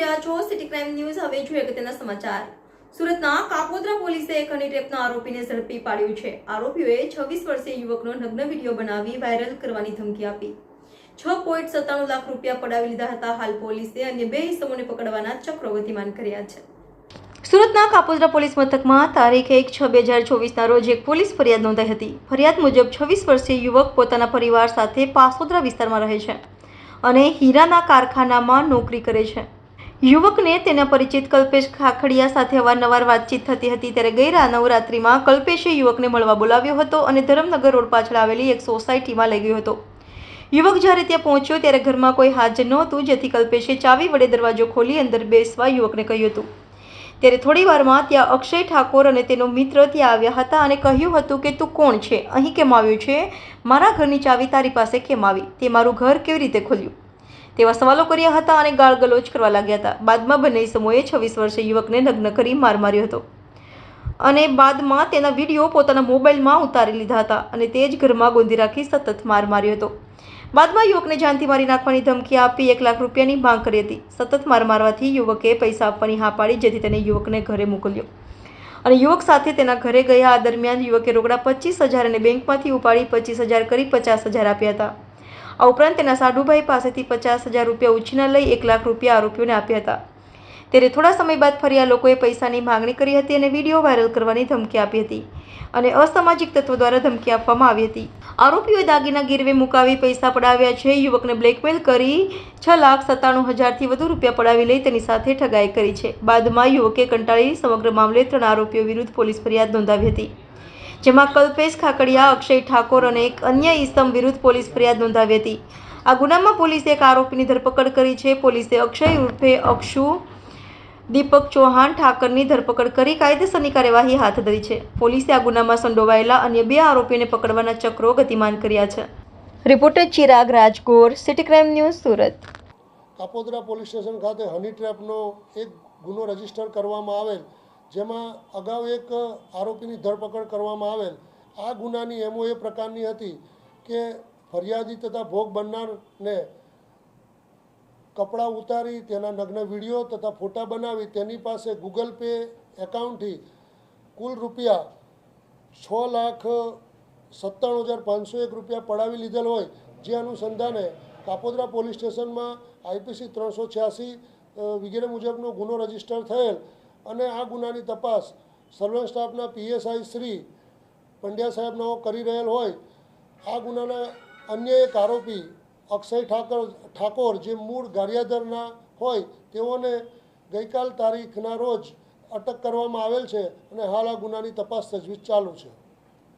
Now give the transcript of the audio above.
રહ્યા છો city crime news હવે જોઈએ અગત્યના સમાચાર. સુરતના કાપોદ્રા પોલીસે એક હની ટ્રેપના આરોપીને ઝડપી પાડ્યું છે. આરોપીઓએ છવ્વીસ વર્ષીય યુવકનો નગ્ન વીડિયો બનાવી વાયરલ કરવાની ધમકી આપી. છ પોઈન્ટ સત્તાણું લાખ રૂપિયા પડાવી લીધા હતા હાલ પોલીસે અન્ય બે ઇસમોને પકડવાના ચક્રો ગતિમાન કર્યા છે. સુરતના કાપોદ્રા પોલીસ મથકમાં તારીખ એક છ બે હજાર ચોવીસના રોજ એક પોલીસ ફરિયાદ નોંધાઈ હતી. ફરિયાદ મુજબ છવ્વીસ વર્ષીય યુવક પોતાના પરિવાર સાથે પાસોદરા વિસ્તારમાં રહે છે અને હીરાના કારખાનામાં નોકરી કરે છે. યુવકને તેના પરિચિત કલ્પેશ ખાખડિયા સાથે અવારનવાર વાતચીત થતી હતી ત્યારે ગઈ રા- નવરાત્રિમાં કલ્પેશે યુવકને મળવા બોલાવ્યો હતો અને ધરમનગર રોડ પાછળ આવેલી એક સોસાયટીમાં લઈ ગયો હતો. યુવક જ્યારે ત્યાં પહોંચ્યો ત્યારે ઘરમાં કોઈ હાજર નહોતું, જેથી કલ્પેશે ચાવી વડે દરવાજો ખોલી અંદર બેસવા યુવકને કહ્યું હતું. ત્યારે થોડી વારમાં ત્યાં અક્ષય ઠાકોર અને તેનો મિત્ર ત્યાં આવ્યા હતા અને કહ્યું હતું કે, તું કોણ છે? અહીં કેમ આવ્યો છે? મારા ઘરની ચાવી તારી પાસે કેમ આવી? તે મારું ઘર કેવી રીતે ખોલ્યું? તેવા સવાલો કર્યા હતા અને ગાળગલોચ કરવા લાગ્યા હતા. બાદમાં બંને સમૂહે છવ્વીસ વર્ષે યુવકને નગ્ન કરી માર માર્યો હતો. અને બાદમાં તેના વીડિયો પોતાના મોબાઈલમાં ઉતારી લીધા હતા અને તે જ ઘરમાં ગોંધી રાખી સતત માર માર્યો હતો. બાદમાં યુવકને જાનથી મારી નાખવાની ધમકી આપી એક લાખ રૂપિયાની માંગ કરી હતી. સતત માર મારવાથી યુવકે પૈસા આપવાની હા પાડી, જેથી તેને યુવકને ઘરે મોકલ્યો. અને યુવક સાથે તેના ઘરે ગયા આ દરમિયાન યુવકે રોકડા પચીસ હજાર અને બેંકમાંથી ઉપાડી પચીસ હજાર કરી પચાસ હજાર આપ્યા હતા. આ ઉપરાંત તેના સાઢુભાઈ પાસેથી પચાસ હજાર રૂપિયા ઉછીના લઈ એક લાખ રૂપિયા આરોપીઓને આપ્યા હતા. ત્યારે થોડા સમય બાદ ફરી આ લોકોએ પૈસાની માગણી કરી હતી અને વીડિયો વાયરલ કરવાની ધમકી આપી હતી અને અસામાજિક તત્વો દ્વારા ધમકી આપવામાં આવી હતી. આરોપીઓએ દાગીના ગીરવે મુકાવી પૈસા પડાવ્યા છે. યુવકને બ્લેકમેલ કરી છ લાખ સત્તાણું હજારથી વધુ રૂપિયા પડાવી લઈ તેની સાથે ઠગાઈ કરી છે. બાદમાં યુવકે કંટાળી સમગ્ર મામલે ત્રણ આરોપીઓ વિરુદ્ધ પોલીસ ફરિયાદ નોંધાવી હતી. જેમાં કલ્પેશ ખાકડિયા, અક્ષય ઠાકોર અને એક અન્ય ઇસમ વિરુદ્ધ પોલીસ ફરિયાદ નોંધાવી હતી. આ ગુનામાં પોલીસે એક આરોપીની ધરપકડ કરી છે. પોલીસે અક્ષય ઉર્ફે અક્ષુ, દીપક ચૌહાણ ઠાકરની ધરપકડ કરી કાયદેસરની કાર્યવાહી હાથ ધરી છે. પોલીસે આ ગુનામાં સંડોવાયેલા અન્ય બે આરોપીને પકડવાના ચક્રો ગતિમાન કર્યા છે. Reporter Chirag Rajgor, city crime news, Surat. Kapodara police station ખાતે હની ટ્રેપનો એક ગુનો રજિસ્ટર કરવામાં આવેલ જેમાં અગાઉ એક આરોપીની ધરપકડ કરવામાં આવેલ. આ ગુનાની એમઓ એ પ્રકારની હતી કે ફરિયાદી તથા ભોગ બનનારને કપડાં ઉતારી, તેના નગ્ન વીડિયો તથા ફોટા બનાવી, તેની પાસે ગૂગલ પે એકાઉન્ટથી કુલ રૂપિયા છ લાખ સત્તાણું હજાર પાંચસો એક રૂપિયા પડાવી લીધેલ હોય. જે અનુસંધાને કાપોદ્રા પોલીસ સ્ટેશનમાં આઈપીસી ત્રણસો છ્યાસી વગેરે મુજબનો ગુનો રજિસ્ટર થયેલ. અને આ ગુનાની તપાસ સર્વેલન્સ સ્ટાફના પીએસઆઈ શ્રી પંડ્યા સાહેબનો કરી રહેલ હોય, આ ગુનાના અન્ય એક આરોપી અક્ષય ઠાકર, ઠાકોર જે મૂળ ગારિયાદરના હોય, તેઓને ગઈકાલ તારીખના રોજ અટક કરવામાં આવેલ છે અને હાલ આ ગુનાની તપાસ તજવીજ ચાલુ છે.